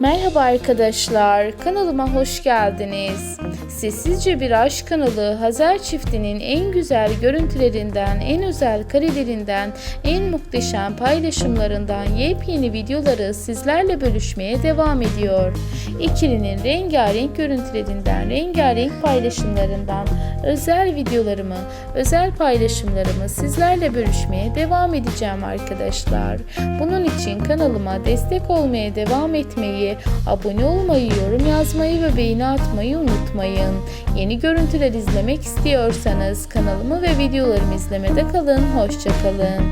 Merhaba arkadaşlar, kanalıma hoş geldiniz. Sessizce Bir Aşk kanalı Hazer çiftinin en güzel görüntülerinden, en özel karelerinden, en muhteşem paylaşımlarından yepyeni videoları sizlerle bölüşmeye devam ediyor. İkilinin rengarenk görüntülerinden, rengarenk paylaşımlarından özel videolarımı, özel paylaşımlarımı sizlerle bölüşmeye devam edeceğim arkadaşlar. Bunun için kanalıma destek olmaya devam etmeyi, abone olmayı, yorum yazmayı ve beğeni atmayı unutmayın. Yeni görüntüler izlemek istiyorsanız kanalımı ve videolarımı izlemede kalın. Hoşçakalın.